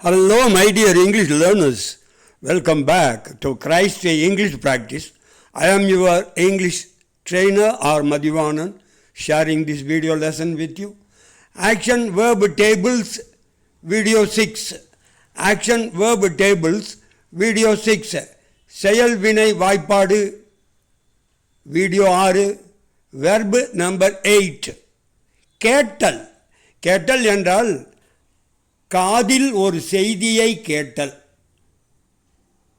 Hello, my dear English learners. Welcome back to Christ English Practice. I am your English trainer or Madhivanan sharing this video lesson with you. Action verb tables video 6. Action verb tables video 6. செயல் வினை வாய்ப்பாடு video ஆறு verb number eight கேட்டல் கேட்டல் என்றால் காதில் ஒரு செய்தியை கேட்டல்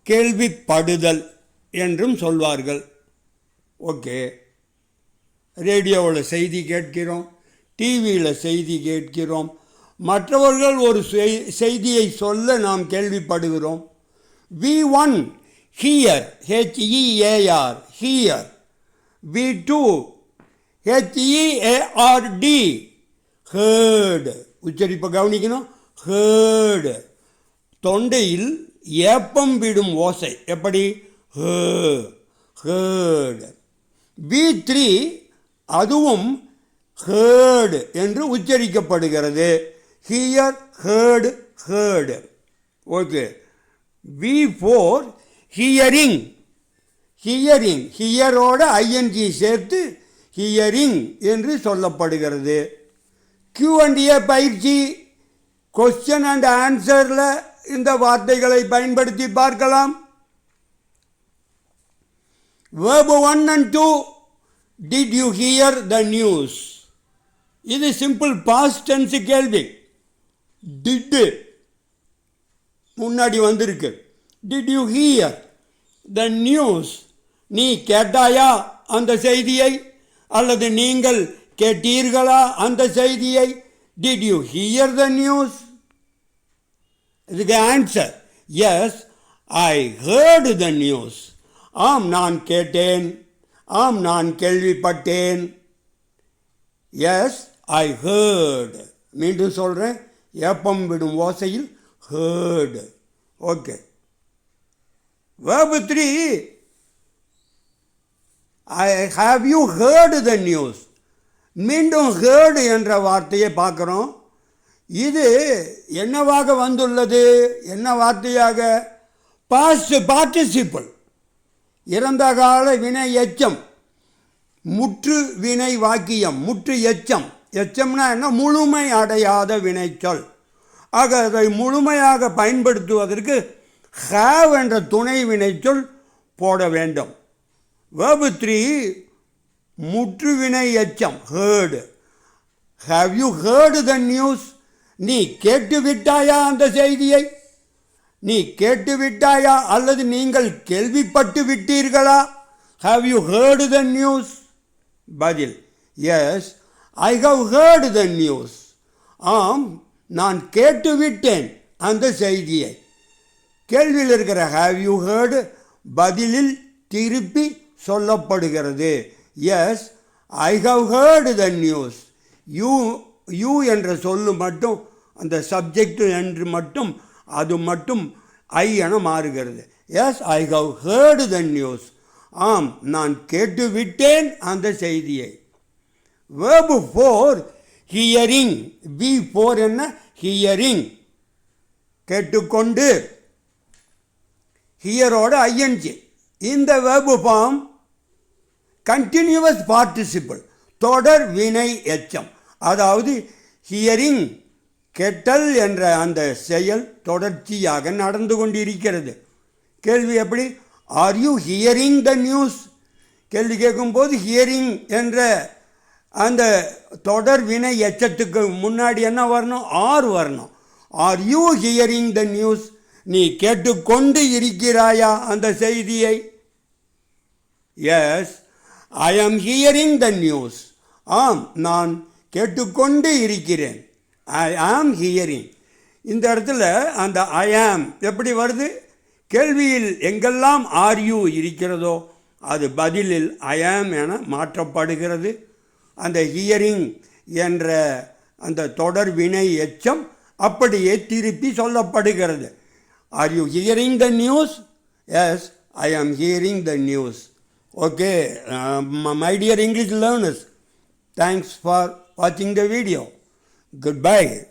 கேள்விப்படுதல் என்றும் சொல்வார்கள். ஓகே ரேடியோவில் செய்தி கேட்கிறோம் டிவியில் செய்தி கேட்கிறோம் மற்றவர்கள் ஒரு செய்தியை சொல்ல நாம் கேள்விப்படுகிறோம். V one here H E A R here. V two H E A R D heard. உச்சரிப்பை கவனிக்கணும். ஹேர்டு தொண்டையில் ஏப்பம் விடும் ஓசை. எப்படி? ஹேர்டு பி த்ரீ அதுவும் ஹேர்டு என்று உச்சரிக்கப்படுகிறது. Here heard heard okay P four hearing hearing ஹியரோட I N G சேர்த்து ஹியரிங் என்று சொல்லப்படுகிறது. கியூ அண்ட் ஏ பயிற்சி. கொஸ்டின் அண்ட் ஆன்சரில் இந்த வார்த்தைகளை பயன்படுத்தி பார்க்கலாம். Verb one and two did you hear the news இது சிம்பிள் பாஸ்ட் டென்ஸ் கேள்வி. டிட்டு முன்னாடி வந்திருக்கு. Did you hear the news நீ கேட்டாயா அந்த செய்தியை? அல்லது நீங்கள் கேட்டீர்களா அந்த செய்தியை? Did you hear the news இதுக்கு answer yes I heard the news ஆம் நான் கேட்டேன் ஆம் நான் கேள்விப்பட்டேன். எஸ் ஐ ஹேர்டு மீண்டும் சொல்கிறேன் ஏப்பம் விடும் ஓசையில் heard okay verb three I have you heard the news மீண்டும் ஹேர்டு என்ற வார்த்தையை பார்க்குறோம். இது என்னவாக வந்துள்ளது? என்ன வார்த்தையாக? பாஸ்ட் பார்ட்டிசிபிள் இறந்த கால வினை எச்சம். முற்று வினை வாக்கியம். முற்று எச்சம். எச்சம்னா என்ன? முழுமை அடையாத வினைச்சொல். ஆக அதை முழுமையாக பயன்படுத்துவதற்கு ஹேவ் என்ற துணை வினைச்சொல் போட வேண்டும். வேபு த்ரீ முற்றுவினை எச்சம் heard. Have you heard the news நீ கேட்டு விட்டாயா அந்த செய்தியை? நீ கேட்டு விட்டாயா அல்லது நீங்கள் கேள்விப்பட்டு விட்டீர்களா? Have you heard the news பதில் yes I have heard the news ஆம் நான் கேட்டு விட்டேன் அந்த செய்தியை. கேள்வியில் இருக்கிற ஹாவ் யூ ஹேர்டு பதிலில் திருப்பி சொல்லப்படுகிறது. Yes I have heard the news you you என்ற சொல்லு மட்டும் அந்த சப்ஜெக்ட் என்று மட்டும் அது மட்டும் ஐ என மாறுகிறது. Yes I have heard the news ஆம் நான் கேட்டு விட்டேன் அந்த செய்தியை. Verb four hearing V four என்ன? ஹியரிங் கேட்டுக்கொண்டு. ஹியரோட ஐஎன்ஜி இந்த வேர்பு ஃபார்ம் கண்டினியூவஸ் பார்ட்டிசிபிள் தொடர் வினை எச்சம். அதாவது ஹியரிங் கெட்டல் என்ற அந்த செயல் தொடர்ச்சியாக நடந்து கொண்டிருக்கிறது. கேள்வி எப்படி? Are you hearing the news கேள்வி கேட்கும்போது ஹியரிங் என்ற அந்த தொடர் வினை எச்சத்துக்கு முன்னாடி என்ன வரணும்? ஆர் வரணும். Are you hearing the news நீ கேட்டுக்கொண்டு இருக்கிறாயா அந்த செய்தியை? S I am hearing the news ஆம் நான் கேட்டுக்கொண்டு இருக்கிறேன். ஐ ஆம் ஹியரிங் இந்த இடத்துல அந்த ஐ ஆம் எப்படி வருது? கேள்வியில் எங்கெல்லாம் ஆர் யூ இருக்கிறதோ அது பதிலில் ஐ ஆம் என மாற்றப்படுகிறது. அந்த ஹியரிங் என்ற அந்த தொடர் வினை எச்சம் அப்படியே திருப்பி சொல்லப்படுகிறது. Are you hearing the news yes I am hearing the news Okay, um, my dear English learners, thanks for watching the video. Goodbye.